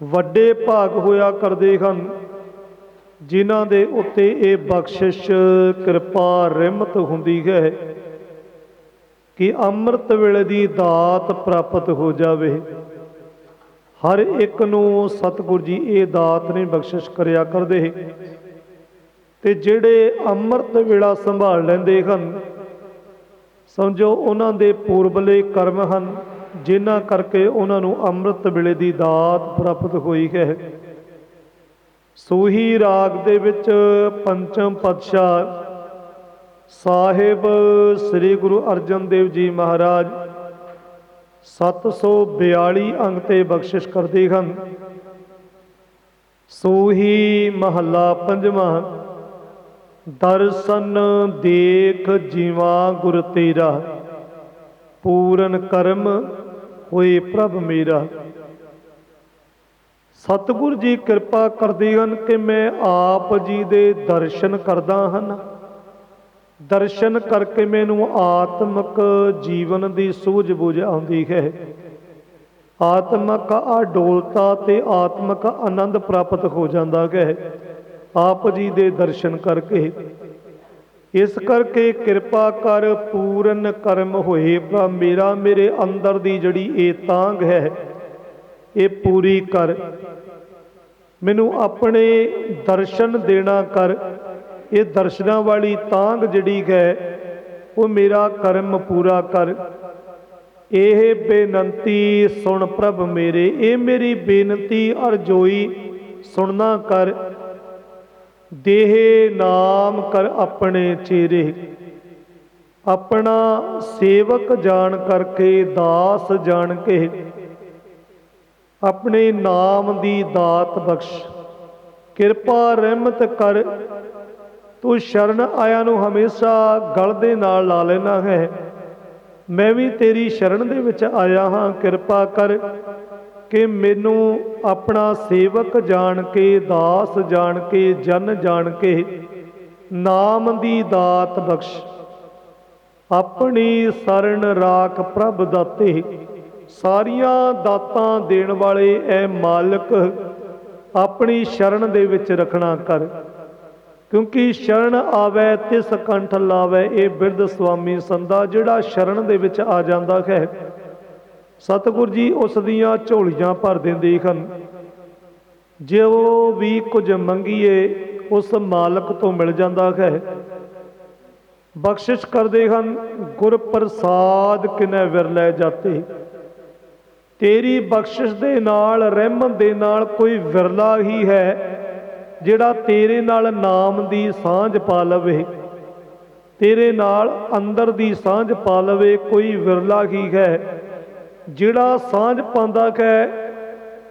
ਵੱਡੇ ਭਾਗ ਹੋਇਆ ਕਰਦੇ ਹਨ, ਜਿਨ੍ਹਾਂ ਦੇ ਉੱਤੇ ਇਹ ਬਖਸ਼ਿਸ਼ ਕਿਰਪਾ ਰਹਿਮਤ ਹੁੰਦੀ ਹੈ ਕਿ ਅੰਮ੍ਰਿਤ ਵੇਲੇ ਦੀ ਦਾਤ ਪ੍ਰਾਪਤ ਹੋ ਜਾਵੇ। ਹਰ ਇੱਕ ਨੂੰ ਸਤਿਗੁਰ ਜੀ ਇਹ ਦਾਤ ਨੇ ਬਖਸ਼ਿਸ਼ ਕਰਿਆ ਕਰਦੇ ਤੇ ਜਿਹੜੇ ਅੰਮ੍ਰਿਤ ਵੇਲਾ ਸੰਭਾਲ ਲੈਂਦੇ ਹਨ, ਸਮਝੋ ਉਹਨਾਂ ਦੇ ਪੂਰਬਲੇ ਕਰਮ ਹਨ ਜਿਨ੍ਹਾਂ ਕਰਕੇ ਉਹਨਾਂ ਨੂੰ ਅੰਮ੍ਰਿਤ ਵੇਲੇ ਦੀ ਦਾਤ ਪ੍ਰਾਪਤ ਹੋਈ ਹੈ। ਸੂਹੀ ਰਾਗ ਦੇ ਵਿੱਚ ਪੰਚਮ ਪਾਤਸ਼ਾਹ ਸਾਹਿਬ ਸ੍ਰੀ ਗੁਰੂ ਅਰਜਨ ਦੇਵ ਜੀ ਮਹਾਰਾਜ 742 ਅੰਗ ਤੇ ਬਖਸ਼ਿਸ਼ ਕਰਦੇ ਹਨ। ਸੂਹੀ ਮਹੱਲਾ ਪੰਜਵਾਂ, ਦਰਸ਼ਨ ਦੇਖ ਜੀਵਾ ਗੁਰ ਤੇਰਾ, ਪੂਰਨ ਕਰਮ ਹੋਏ ਪ੍ਰਭ ਮੇਰਾ। ਸਤਿਗੁਰ ਜੀ ਕਿਰਪਾ ਕਰਦੇ ਹਨ ਕਿ ਮੈਂ ਆਪ ਜੀ ਦੇ ਦਰਸ਼ਨ ਕਰਦਾ ਹਨ। ਦਰਸ਼ਨ ਕਰਕੇ ਮੈਨੂੰ ਆਤਮਿਕ ਜੀਵਨ ਦੀ ਸੂਝ-ਬੂਝ ਆਉਂਦੀ ਹੈ। ਆਤਮਿਕ ਅਡੋਲਤਾ ਤੇ ਆਤਮਿਕ ਆਨੰਦ ਪ੍ਰਾਪਤ ਹੋ ਜਾਂਦਾ ਹੈ। ਆਪ ਜੀ ਦੇ ਦਰਸ਼ਨ ਕਰਕੇ ਇਸ ਕਰਕੇ ਕਿਰਪਾ ਕਰ, ਪੂਰਨ ਕਰਮ ਹੋਏ ਪ੍ਰਭ ਮੇਰਾ, ਮੇਰੇ ਅੰਦਰ ਦੀ ਜਿਹੜੀ ਇਹ ਤਾਂਗ ਹੈ, ਇਹ ਪੂਰੀ ਕਰ। ਮੈਨੂੰ ਆਪਣੇ ਦਰਸ਼ਨ ਦੇਣਾ ਕਰ। ਇਹ ਦਰਸ਼ਨਾਂ ਵਾਲੀ ਤਾਂਗ ਜਿਹੜੀ ਹੈ, ਉਹ ਮੇਰਾ ਕਰਮ ਪੂਰਾ ਕਰ। ਇਹ ਬੇਨੰਤੀ ਸੁਣ ਪ੍ਰਭ ਮੇਰੇ। ਇਹ ਮੇਰੀ ਬੇਨਤੀ ਅਰਜੋਈ ਸੁਣਨਾ ਕਰ। ਦੇਹ ਨਾਮ ਕਰ ਆਪਣੇ ਚਿਹਰੇ। ਆਪਣਾ ਸੇਵਕ ਜਾਣ ਕਰਕੇ ਦਾਸ ਜਾਣ ਕੇ। ਆਪਣੇ ਨਾਮ ਦੀ ਦਾਤ ਬਖਸ਼। ਕਿਰਪਾ ਰਹਿਮਤ ਕਰ। ਤੂੰ ਸ਼ਰਨ ਆਇਆ ਨੂੰ ਹਮੇਸ਼ਾ ਗਲ ਦੇ ਨਾਲ ਲਾ ਲੈਣਾ ਹੈ। ਮੈਂ ਵੀ ਤੇਰੀ ਸ਼ਰਨ ਦੇ ਵਿੱਚ ਆਇਆ ਹਾਂ। ਕਿਰਪਾ ਕਰ। ਕਿ ਮੈਨੂੰ ਆਪਣਾ ਸੇਵਕ ਜਾਣ ਕੇ, ਦਾਸ ਜਾਣ ਕੇ, ਜਨ ਜਾਣ ਕੇ ਨਾਮ ਦੀ ਦਾਤ ਬਖਸ਼। ਆਪਣੀ ਸਰਣ ਰਾਖ ਪ੍ਰਭ ਦਾਤੇ, ਸਾਰੀਆਂ ਦਾਤਾਂ ਦੇਣ ਵਾਲੇ ਐ ਮਾਲਕ ਆਪਣੀ ਸ਼ਰਨ ਦੇ ਵਿੱਚ ਰੱਖਣਾ ਕਰ। ਕਿਉਂਕਿ ਸ਼ਰਨ ਆਵੇ, ਤਿਸ ਕੰਠ ਲਾਵੇ, ਇਹ ਬਿਰਧ ਸੁਆਮੀ ਸੰਦਾ ਜਿਹੜਾ ਸ਼ਰਨ ਦੇ ਵਿੱਚ ਆ ਜਾਂਦਾ ਹੈ। ਸਤਿਗੁਰ ਜੀ ਉਸ ਦੀਆਂ ਝੋਲੀਆਂ ਭਰ ਦਿੰਦੇ ਹਨ। ਜੇ ਉਹ ਵੀ ਕੁਝ ਮੰਗੀਏ, ਉਸ ਮਾਲਕ ਤੋਂ ਮਿਲ ਜਾਂਦਾ ਹੈ। ਬਖਸ਼ਿਸ਼ ਕਰਦੇ ਹਨ ਗੁਰ ਪ੍ਰਸਾਦ ਕਿਨੈ ਵਿਰਲੇ ਜਾਤੇ। ਤੇਰੀ ਬਖਸ਼ਿਸ਼ ਦੇ ਨਾਲ ਰਹਿਮਤ ਦੇ ਨਾਲ ਕੋਈ ਵਿਰਲਾ ਹੀ ਹੈ, ਜਿਹੜਾ ਤੇਰੇ ਨਾਲ ਨਾਮ ਦੀ ਸਾਂਝ ਪਾ ਲਵੇ। ਤੇਰੇ ਨਾਲ ਅੰਦਰ ਦੀ ਸਾਂਝ ਪਾ ਲਵੇ, ਕੋਈ ਵਿਰਲਾ ਹੀ ਹੈ। ਜਿਹੜਾ ਸਾਂਝ ਪਾਉਂਦਾ ਹੈ,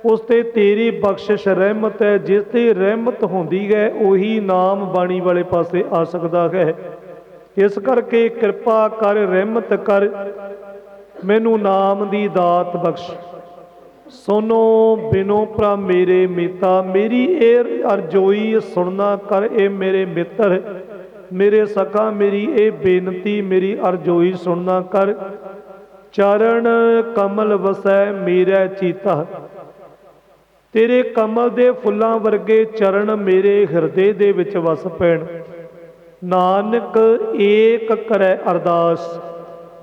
ਉਸ ਤੇ ਤੇਰੀ ਬਖਸ਼ਿਸ਼ ਰਹਿਮਤ ਹੈ, ਜਿਸ ਤੇ ਰਹਿਮਤ ਹੁੰਦੀ ਹੈ, ਉਹੀ ਨਾਮ ਬਾਣੀ ਵਾਲੇ ਪਾਸੇ ਆ ਸਕਦਾ ਹੈ। ਇਸ ਕਰਕੇ ਕਿਰਪਾ ਕਰ, ਰਹਿਮਤ ਕਰ, ਮੈਨੂੰ ਨਾਮ ਦੀ ਦਾਤ ਬਖਸ਼। ਸੁਨੋ ਬਿਨੋ ਪ੍ਰਾ ਮੇਰੇ ਮਿਤਾ, ਮੇਰੀ ਇਹ ਅਰਜੋਈ ਸੁਣਨਾ ਕਰ, ਇਹ ਮੇਰੇ ਮਿੱਤਰ। ਮੇਰੇ ਸਖਾ ਮੇਰੀ ਇਹ ਬੇਨਤੀ, ਮੇਰੀ ਅਰਜੋਈ ਸੁਣਨਾ ਕਰ। ਚਰਨ ਕਮਲ ਵਸੈ ਮੇਰਾ ਚੀਤਾ। ਤੇਰੇ ਕਮਲ ਦੇ ਫੁੱਲਾਂ ਵਰਗੇ ਚਰਨ ਮੇਰੇ ਹਿਰਦੇ ਦੇ ਵਿੱਚ ਵਸ ਪੈਣ। ਨਾਨਕ ਏਕ ਕਰੈ ਅਰਦਾਸ।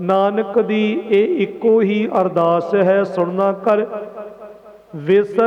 ਨਾਨਕ ਦੀ ਇਹ ਇੱਕੋ ਹੀ ਅਰਦਾਸ ਹੈ, ਸੁਣਨਾ ਕਰ। ਵਿਸ